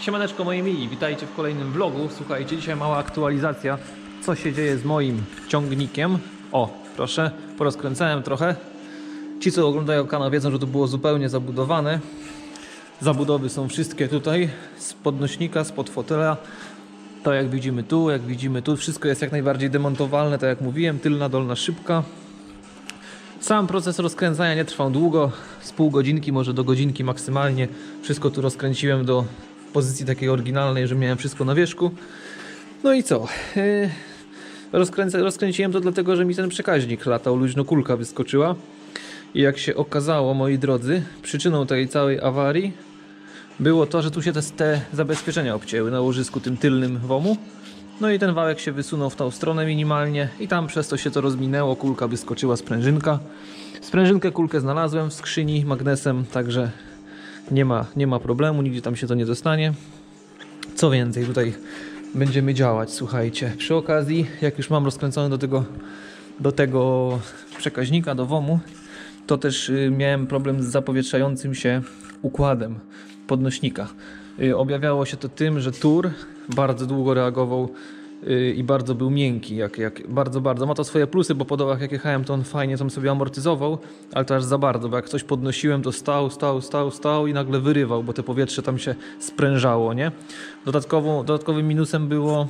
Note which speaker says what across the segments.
Speaker 1: Siemaneczko moi mili, witajcie w kolejnym vlogu. Słuchajcie, dzisiaj mała aktualizacja, co się dzieje z moim ciągnikiem. O, proszę, porozkręcałem trochę. Ci, co oglądają kanał, wiedzą, że to było zupełnie zabudowane. Zabudowy są wszystkie tutaj, z podnośnika, spod fotela. To jak widzimy tu, jak widzimy tu, wszystko jest jak najbardziej demontowalne, tak jak mówiłem, tylna, dolna szybka. Sam proces rozkręcania nie trwał długo, z pół godzinki, może do godzinki maksymalnie. Wszystko tu rozkręciłem do pozycji takiej oryginalnej, że miałem wszystko na wierzchu. No i co? Yy, Rozkręcę, rozkręciłem to dlatego, że mi ten przekaźnik latał, luźno kulka wyskoczyła. I jak się okazało, moi drodzy, przyczyną tej całej awarii było to, że tu się te, te zabezpieczenia obcięły na łożysku tym tylnym WOMu. No i ten wałek się wysunął w tą stronę minimalnie i tam przez to się to rozminęło, kulka wyskoczyła sprężynka. Sprężynkę, kulkę znalazłem w skrzyni magnesem, także nie ma, nie ma problemu, nigdzie tam się to nie dostanie. Co więcej, tutaj będziemy działać, słuchajcie. Przy okazji, jak już mam rozkręcony do tego, do tego przekaźnika, do WOMu, to też y, miałem problem z zapowietrzającym się układem podnośnika. Y, Objawiało się to tym, że tur bardzo długo reagował i bardzo był miękki, jak, jak bardzo, bardzo. Ma to swoje plusy, bo po dołach jak jechałem, to on fajnie tam sobie amortyzował, ale to aż za bardzo, bo jak coś podnosiłem, to stał, stał, stał, stał i nagle wyrywał, bo te powietrze tam się sprężało, nie? Dodatkowo, dodatkowym minusem było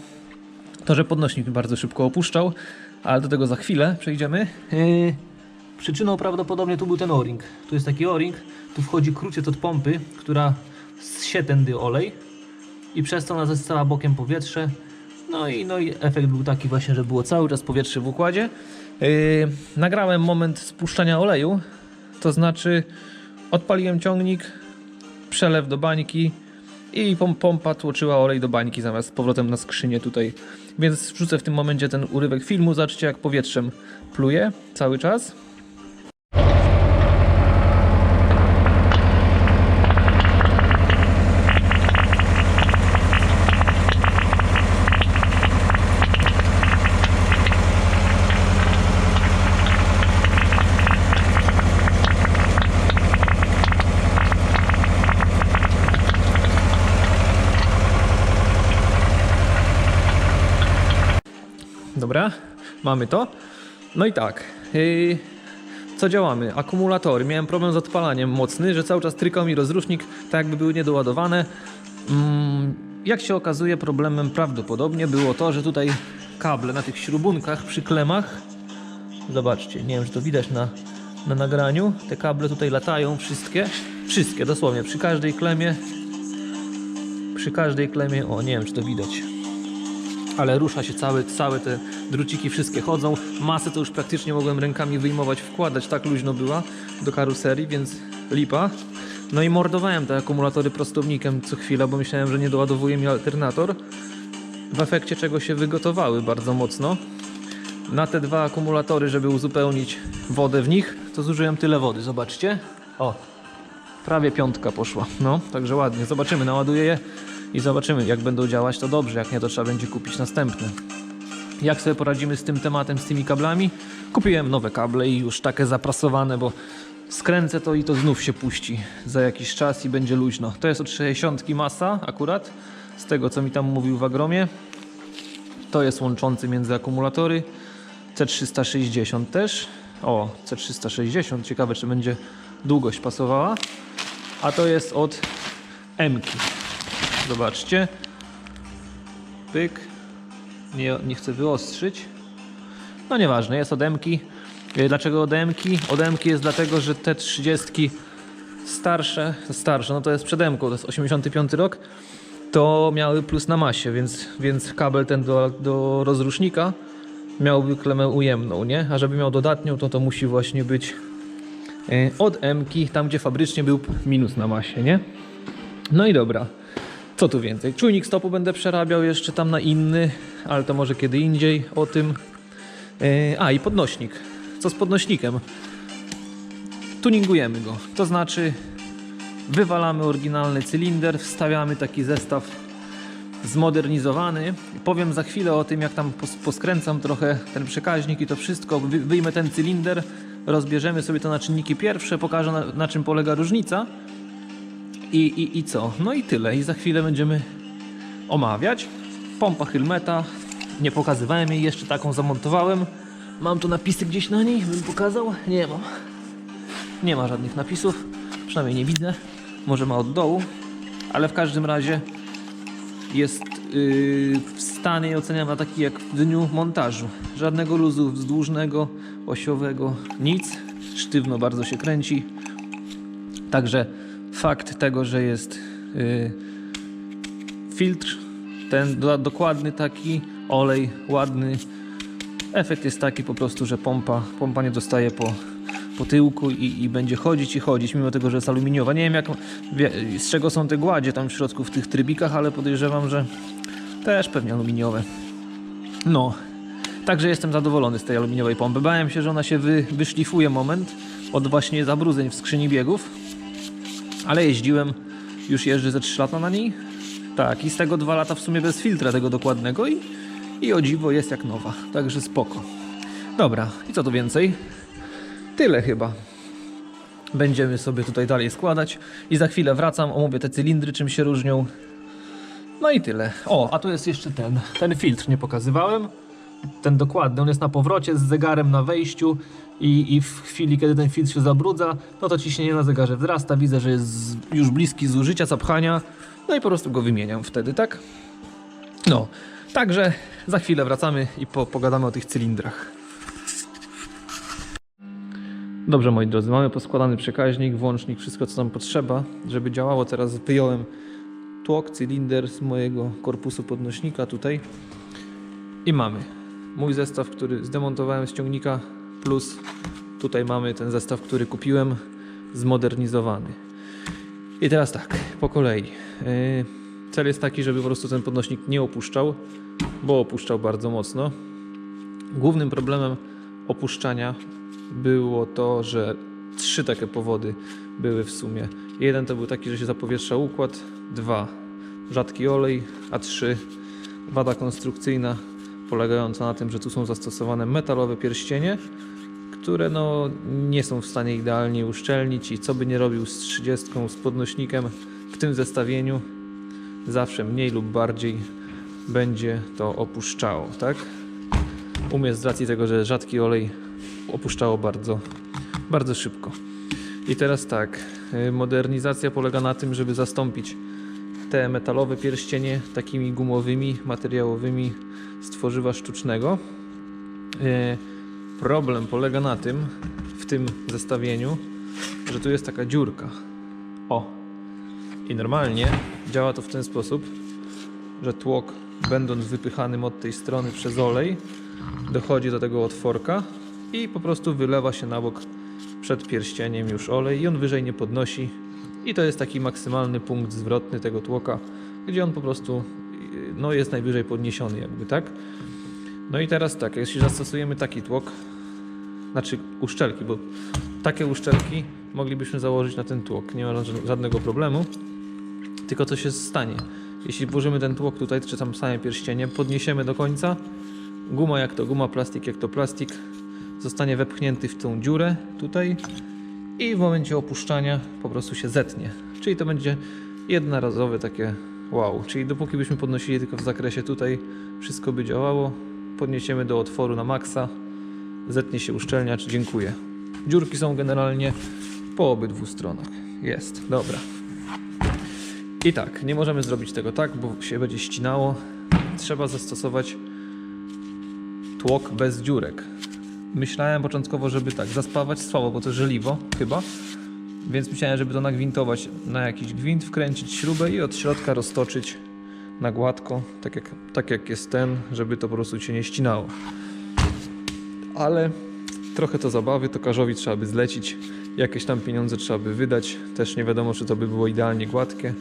Speaker 1: to, że podnośnik bardzo szybko opuszczał, ale do tego za chwilę przejdziemy. Yy, Przyczyną prawdopodobnie tu był ten o-ring. Tu jest taki o-ring, tu wchodzi kruciec od pompy, która zsie tędy olej i przez to ona zastała bokiem powietrze. No i, no i efekt był taki właśnie, że było cały czas powietrze w układzie. Yy, nagrałem moment spuszczania oleju, to znaczy odpaliłem ciągnik, przelew do bańki i pom- pompa tłoczyła olej do bańki zamiast z powrotem na skrzynię tutaj. Więc wrzucę w tym momencie ten urywek filmu. Zobaczcie jak powietrzem pluje cały czas. Dobra, mamy to. No i tak. Yy, co działamy? Akumulatory. Miałem problem z odpalaniem mocny, że cały czas trykał mi rozrusznik, tak jakby były niedoładowane. Mm, jak się okazuje, problemem prawdopodobnie było to, że tutaj kable na tych śrubunkach przy klemach. Zobaczcie, nie wiem, czy to widać na, na nagraniu. Te kable tutaj latają wszystkie. Wszystkie, dosłownie. Przy każdej klemie. Przy każdej klemie. O, nie wiem, czy to widać ale rusza się cały, całe te druciki wszystkie chodzą. Masę to już praktycznie mogłem rękami wyjmować, wkładać, tak luźno była do karoserii, więc lipa. No i mordowałem te akumulatory prostownikiem co chwila, bo myślałem, że nie doładowuje mi alternator. W efekcie czego się wygotowały bardzo mocno. Na te dwa akumulatory, żeby uzupełnić wodę w nich, to zużyłem tyle wody, zobaczcie. O, prawie piątka poszła. No, także ładnie. Zobaczymy, naładuję je i zobaczymy, jak będą działać, to dobrze. Jak nie, to trzeba będzie kupić następne. Jak sobie poradzimy z tym tematem, z tymi kablami? Kupiłem nowe kable i już takie zaprasowane, bo skręcę to i to znów się puści za jakiś czas i będzie luźno. To jest od 60 masa akurat, z tego co mi tam mówił w agromie. To jest łączący między akumulatory. C360 też. O, C360. Ciekawe, czy będzie długość pasowała. A to jest od M-ki. Zobaczcie. Pyk. Nie, nie chcę wyostrzyć. No nieważne, jest od M-ki. E, Dlaczego od M-ki? Od M-ki jest dlatego, że te 30 starsze, starsze, no to jest przed M-ką, to jest 85 rok, to miały plus na masie, więc, więc kabel ten do, do rozrusznika miałby klemę ujemną, nie? A żeby miał dodatnią, to to musi właśnie być e, od M-ki, tam gdzie fabrycznie był minus na masie, nie? No i dobra. Co tu więcej? Czujnik stopu będę przerabiał jeszcze tam na inny, ale to może kiedy indziej o tym. E, A i podnośnik. Co z podnośnikiem? Tuningujemy go. To znaczy wywalamy oryginalny cylinder, wstawiamy taki zestaw zmodernizowany. Powiem za chwilę o tym, jak tam pos- poskręcam trochę ten przekaźnik i to wszystko. Wy- Wyjmę ten cylinder, rozbierzemy sobie to na czynniki pierwsze, pokażę na, na czym polega różnica. I, i, I co? No i tyle. I za chwilę będziemy omawiać. Pompa Hylmeta. Nie pokazywałem jej jeszcze, taką zamontowałem. Mam tu napisy gdzieś na niej, bym pokazał? Nie mam. Nie ma żadnych napisów, przynajmniej nie widzę. Może ma od dołu, ale w każdym razie jest yy, w stanie oceniam na taki jak w dniu montażu. Żadnego luzu wzdłużnego, osiowego, nic. Sztywno bardzo się kręci. Także fakt tego, że jest yy, filtr, ten do, dokładny taki, olej ładny. Efekt jest taki po prostu, że pompa, pompa nie dostaje po, po tyłku i, i będzie chodzić i chodzić, mimo tego, że jest aluminiowa. Nie wiem jak, z czego są te gładzie tam w środku w tych trybikach, ale podejrzewam, że też pewnie aluminiowe. No, także jestem zadowolony z tej aluminiowej pompy. Bałem się, że ona się wy, wyszlifuje moment od właśnie zabrudzeń w skrzyni biegów, ale jeździłem, już jeżdżę ze 3 lata na niej. Tak, i z tego 2 lata w sumie bez filtra tego dokładnego i, i o dziwo jest jak nowa, także spoko. Dobra, i co tu więcej? Tyle chyba. Będziemy sobie tutaj dalej składać i za chwilę wracam, omówię te cylindry, czym się różnią. No i tyle. O, a tu jest jeszcze ten, ten filtr nie pokazywałem. Ten dokładny, on jest na powrocie z zegarem na wejściu i, i w chwili, kiedy ten filtr się zabrudza, no to ciśnienie na zegarze wzrasta, widzę, że jest już bliski zużycia, zapchania, no i po prostu go wymieniam wtedy, tak? No, także za chwilę wracamy i po, pogadamy o tych cylindrach. Dobrze, moi drodzy, mamy poskładany przekaźnik, włącznik, wszystko co nam potrzeba, żeby działało. Teraz wyjąłem tłok, cylinder z mojego korpusu podnośnika tutaj i mamy mój zestaw, który zdemontowałem z ciągnika, plus tutaj mamy ten zestaw, który kupiłem, zmodernizowany. I teraz tak, po kolei. Yy, cel jest taki, żeby po prostu ten podnośnik nie opuszczał, bo opuszczał bardzo mocno. Głównym problemem opuszczania było to, że trzy takie powody były w sumie. Jeden to był taki, że się zapowietrzał układ, dwa rzadki olej, a trzy wada konstrukcyjna polegająca na tym, że tu są zastosowane metalowe pierścienie, które no nie są w stanie idealnie uszczelnić i co by nie robił z 30 z podnośnikiem w tym zestawieniu zawsze mniej lub bardziej będzie to opuszczało, tak? U mnie z racji tego, że rzadki olej opuszczało bardzo, bardzo szybko. I teraz tak, y, modernizacja polega na tym, żeby zastąpić te metalowe pierścienie takimi gumowymi, materiałowymi z tworzywa sztucznego. Y, Problem polega na tym, w tym zestawieniu, że tu jest taka dziurka. O! I normalnie działa to w ten sposób, że tłok, będąc wypychanym od tej strony przez olej, dochodzi do tego otworka i po prostu wylewa się na bok przed pierścieniem już olej i on wyżej nie podnosi i to jest taki maksymalny punkt zwrotny tego tłoka, gdzie on po prostu no, jest najwyżej podniesiony jakby, tak? No i teraz tak, jeśli zastosujemy taki tłok, znaczy uszczelki, bo takie uszczelki moglibyśmy założyć na ten tłok, nie ma ża- żadnego problemu, tylko co się stanie? Jeśli włożymy ten tłok tutaj, czy tam same pierścienie, podniesiemy do końca, guma jak to guma, plastik jak to plastik, zostanie wepchnięty w tą dziurę tutaj i w momencie opuszczania po prostu się zetnie. Czyli to będzie jednorazowe takie wow. Czyli dopóki byśmy podnosili tylko w zakresie tutaj, wszystko by działało, podniesiemy do otworu na maksa, zetnie się uszczelniacz, dziękuję. Dziurki są generalnie po obydwu stronach. Jest, dobra. I tak, nie możemy zrobić tego tak, bo się będzie ścinało. Trzeba zastosować tłok bez dziurek. Myślałem początkowo, żeby tak, zaspawać słabo, bo to żeliwo chyba. Więc myślałem, żeby to nagwintować na jakiś gwint, wkręcić śrubę i od środka roztoczyć na gładko, tak jak, tak jak jest ten, żeby to po prostu się nie ścinało. Ale trochę to zabawy, tokarzowi trzeba by zlecić, jakieś tam pieniądze trzeba by wydać. Też nie wiadomo, czy to by było idealnie gładkie.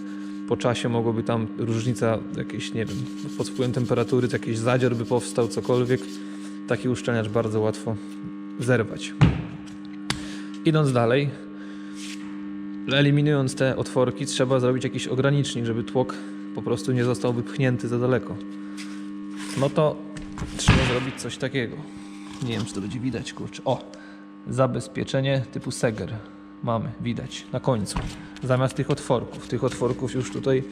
Speaker 1: Po czasie mogłoby tam różnica jakieś, nie wiem, pod wpływem temperatury, jakiś zadzior by powstał, cokolwiek. Taki uszczelniacz bardzo łatwo zerwać. Idąc dalej, eliminując te otworki, trzeba zrobić jakiś ogranicznik, żeby tłok po prostu nie został wypchnięty za daleko. No to trzeba zrobić coś takiego. Nie wiem, czy to będzie widać, kurczę. O! Zabezpieczenie typu Seger. mamy, widać, na końcu. Zamiast tych otworków. Tych otworków już tutaj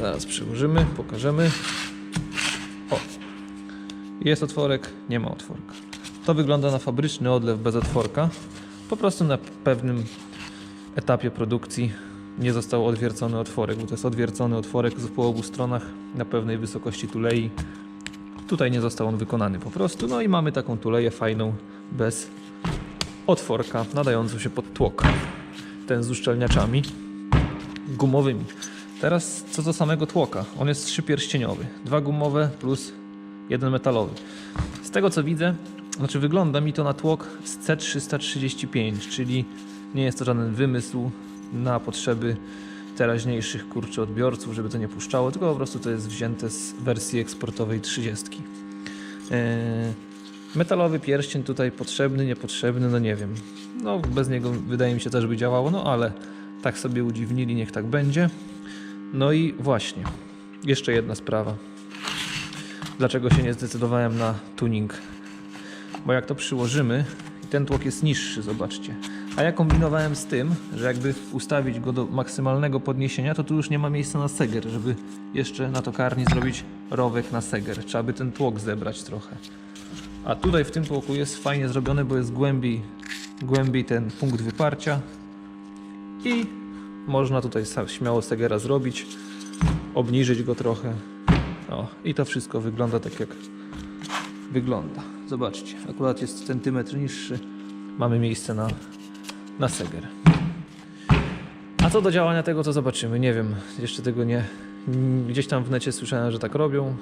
Speaker 1: zaraz przyłożymy, pokażemy. Jest otworek, nie ma otworka. To wygląda na fabryczny odlew bez otworka. Po prostu na pewnym etapie produkcji nie został odwiercony otworek, bo to jest odwiercony otworek po obu stronach na pewnej wysokości tulei. Tutaj nie został on wykonany po prostu. No i mamy taką tuleję fajną, bez otworka, nadającą się pod tłok. Ten z uszczelniaczami gumowymi. Teraz co do samego tłoka. On jest trzypierścieniowy. Dwa gumowe plus jeden metalowy. Z tego co widzę, znaczy wygląda mi to na tłok z C335, czyli nie jest to żaden wymysł na potrzeby teraźniejszych kurczy odbiorców, żeby to nie puszczało, tylko po prostu to jest wzięte z wersji eksportowej 30. Eee, metalowy pierścień tutaj potrzebny, niepotrzebny, no nie wiem. No bez niego wydaje mi się też by działało, no ale tak sobie udziwnili, niech tak będzie. No i właśnie, jeszcze jedna sprawa. Dlaczego się nie zdecydowałem na tuning? Bo jak to przyłożymy, ten tłok jest niższy, zobaczcie. A ja kombinowałem z tym, że jakby ustawić go do maksymalnego podniesienia, to tu już nie ma miejsca na seger, żeby jeszcze na tokarni zrobić rowek na seger. Trzeba by ten tłok zebrać trochę. A tutaj w tym tłoku jest fajnie zrobione, bo jest głębiej, głębiej ten punkt wyparcia i można tutaj śmiało segera zrobić, obniżyć go trochę. O, i to wszystko wygląda tak jak wygląda. Zobaczcie, akurat jest centymetr niższy. Mamy miejsce na, na seger. A co do działania tego, to zobaczymy. Nie wiem, jeszcze tego nie. Gdzieś tam w necie słyszałem, że tak robią,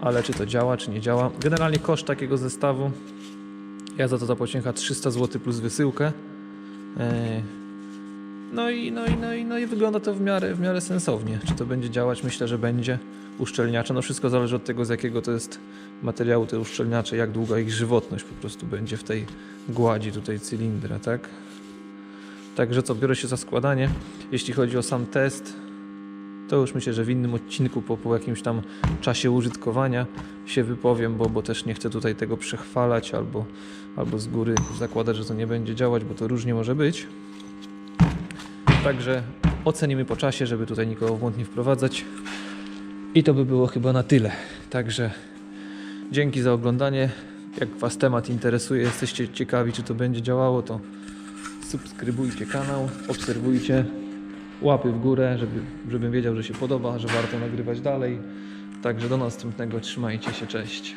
Speaker 1: ale czy to działa, czy nie działa. Generalnie koszt takiego zestawu. Ja za to zapłaciłem chyba 300 zł plus wysyłkę. Eee, no i, no, i, no, i, no i wygląda to w miarę, w miarę sensownie. Czy to będzie działać? Myślę, że będzie. Uszczelniacze, no wszystko zależy od tego, z jakiego to jest materiału te uszczelniacze, jak długa ich żywotność po prostu będzie w tej gładzi tutaj cylindra, tak? Także co, biorę się za składanie. Jeśli chodzi o sam test, to już myślę, że w innym odcinku po, po jakimś tam czasie użytkowania się wypowiem, bo, bo też nie chcę tutaj tego przechwalać albo, albo z góry zakładać, że to nie będzie działać, bo to różnie może być. Także ocenimy po czasie, żeby tutaj nikogo w błąd nie wprowadzać. I to by było chyba na tyle. Także dzięki za oglądanie. Jak Was temat interesuje, jesteście ciekawi, czy to będzie działało, to subskrybujcie kanał, obserwujcie, łapy w górę, żeby, żebym wiedział, że się podoba, że warto nagrywać dalej. Także do następnego, trzymajcie się, cześć.